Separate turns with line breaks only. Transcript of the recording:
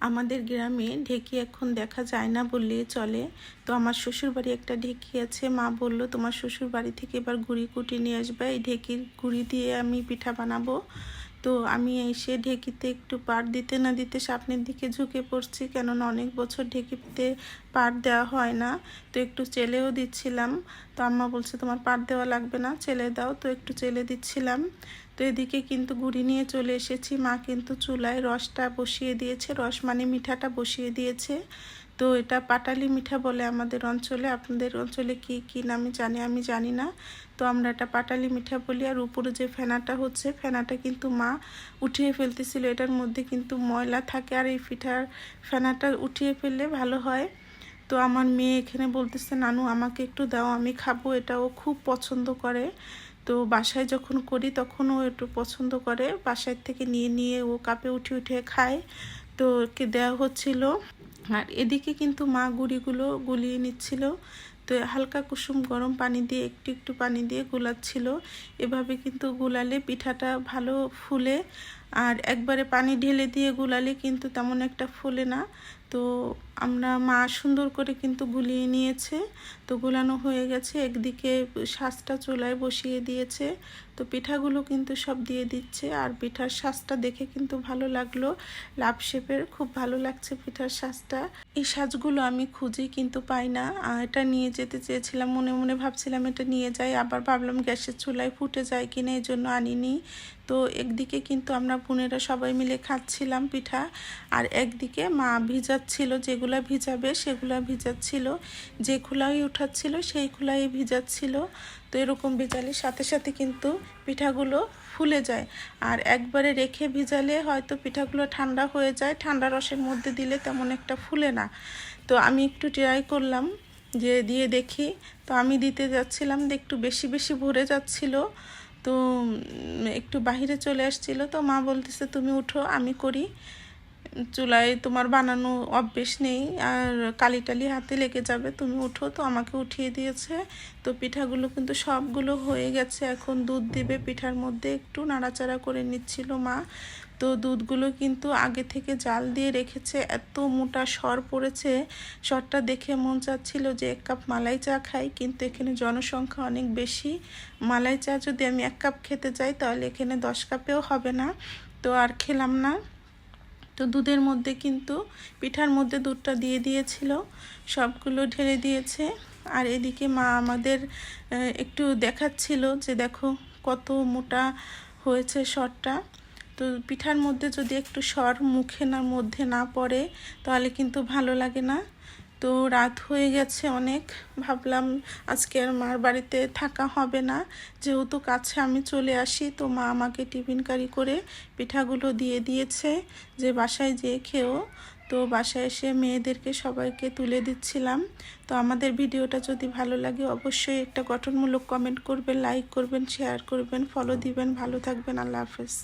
আমাদের গ্রামে ঢেকি এখন দেখা যায় না বললেই চলে। তো আমার শ্বশুর বাড়ি একটা ঢেকি আছে। মা বলল, তোমার শ্বশুর বাড়ি থেকে এবার গুড়ি কুটি নিয়ে আসবে। এই ঢেকির গুড়ি দিয়ে আমি পিঠা বানাবো। তো আমি এসে ঢেকিতে একটু পাট দিতে না দিতে সামনের দিকে ঝুঁকে পড়ছি, কেননা অনেক বছর ঢেকিতে পাট দেওয়া হয় না। তো একটু চেলেও দিচ্ছিলাম। তো আম্মা বলছে, তোমার পাট দেওয়া লাগবে না, চেলে দাও। তো একটু চেলে দিচ্ছিলাম। তো এদিকে কিন্তু গুড়ি নিয়ে চলে এসেছি। মা কিন্তু চুলায় রসটা বসিয়ে দিয়েছে, রস মানে মিঠাটা বসিয়ে দিয়েছে। তো এটা পাটালি মিঠা বলে আমাদের অঞ্চলে, আপনাদের অঞ্চলে কি কি নামে জানে, আমি জানি না। তো আমরা এটা পাটালি মিঠা বলি, আর উপরে যে ফেনাটা হচ্ছে, ফেনাটা কিন্তু মা উঠিয়ে ফেলতেছিল। এটার মধ্যে কিন্তু ময়লা থাকে, আর এই পিঠার ফেনাটা উঠিয়ে ফেললে ভালো হয়। তো আমার মেয়ে এখানে বলতেছে, নানু, আমাকে একটু দাও, আমি খাব। এটা ও খুব পছন্দ করে। তো বাসায় যখন করি, তখন ও একটু পছন্দ করে। বাসায় থেকে নিয়ে নিয়ে ও কাপে উঠে উঠে খায়। তো ওকে দেওয়া হচ্ছিল আর এদিকে কিন্তু মা গুড়িগুলো গুলিয়ে নিচ্ছিল। তো হালকা কুসুম গরম পানি দিয়ে, একটু একটু পানি দিয়ে গুলাচ্ছিল। এভাবে কিন্তু গুলালে পিঠাটা ভালো ফুলে আর একবারে পানি ঢেলে দিয়ে গুলালে কিন্তু তেমন একটা ফুলে না। তো আমরা মা সুন্দর করে কিন্তু গুলিয়ে নিয়েছে। তো গুলানো হয়ে গেছে, একদিকে শ্বাসটা চুলায় বসিয়ে দিয়েছে। তো পিঠাগুলো কিন্তু সব দিয়ে দিচ্ছে আর পিঠার শ্বাসটা দেখে কিন্তু ভালো লাগল। লাভ শেপের খুব ভালো লাগছে পিঠার শ্বাসটা এই সাজগুলো আমি খুঁজি কিন্তু পাই না। এটা নিয়ে যেতে চেয়েছিলাম, মনে মনে ভাবছিলাম এটা নিয়ে যাই। আবার ভাবলাম গ্যাসের চুলায় ফুটে যায় কিনা, এই জন্য আনিনি। তো একদিকে কিন্তু আমরা বোনেরা সবাই মিলে খাচ্ছিলাম পিঠা, আর একদিকে মা ভিজাচ্ছিল যেগুলা ভিজাবে সেগুলা ভিজাচ্ছিল, যে খোলাই উঠাচ্ছিল সেই খোলাই ভিজাচ্ছিল। তো এরকম ভিজালে সাথে সাথে কিন্তু পিঠাগুলো ফুলে যায়। আর একবারে রেখে ভিজালে হয়তো পিঠাগুলো ঠান্ডা হয়ে যায়, ঠান্ডা রসের মধ্যে দিলে তেমন একটা ফুলে না। তো আমি একটু ট্রাই করলাম যে দিয়ে দেখি। তো আমি দিতে যাচ্ছিলাম, একটু বেশি বেশি ভরে যাচ্ছিল। তো একটু বাহিরে চলে আসছিল তো মা বলতেছে, তুমি উঠো, আমি করি। চুলায় তোমার বানানো অভ্যেস নেই, আর কালি টালি হাতে লেগে যাবে, তুমি উঠো, তো আমাকে উঠিয়ে দিয়েছে। তো পিঠাগুলো কিন্তু সবগুলো হয়ে গেছে, এখন দুধ দিবে, পিঠার মধ্যে একটু নাড়াচাড়া করে নিচ্ছিল মা। তো দুধগুলো কিন্তু আগে থেকে জাল দিয়ে রেখেছে। এত মোটা সর পড়েছে। সরটা দেখে মন চাচ্ছিল যে এক কাপ মালাই চা খাই, কিন্তু এখানে জনসংখ্যা অনেক বেশি। মালাই চা যদি আমি এক কাপ খেতে যাই, তাহলে এখানে দশ কাপেও হবে না। তো আর খেলাম না। তো দুধের মধ্যে কিন্তু পিঠার মধ্যে দুধটা দিয়ে দিয়েছিল। সবগুলো ঢেলে দিয়েছে। আর এদিকে মা আমাদের একটু দেখাচ্ছিল যে দেখো কত মোটা হয়েছে শরটা তো পিঠার মধ্যে যদি একটু সর মুখে না মধ্যে না পড়ে, তাহলে কিন্তু ভালো লাগে না। তো রাত হয়ে গেছে অনেক। ভাবলাম আজকে আর মার বাড়িতে থাকা হবে না। যেহেতু কাছে আমি চলে আসি, তো মা আমাকে টিফিন কারি করে পিঠাগুলো দিয়ে দিয়েছে যে বাসায় যেয়ে খেয়েও তো বাসায় এসে মেয়েদেরকে সবাইকে তুলে দিচ্ছিলাম। তো আমাদের ভিডিওটা যদি ভালো লাগে অবশ্যই একটা গঠনমূলক কমেন্ট করবেন, লাইক করবেন, শেয়ার করবেন ফলো দিবেন। ভালো থাকবেন। আল্লাহ হাফেজ।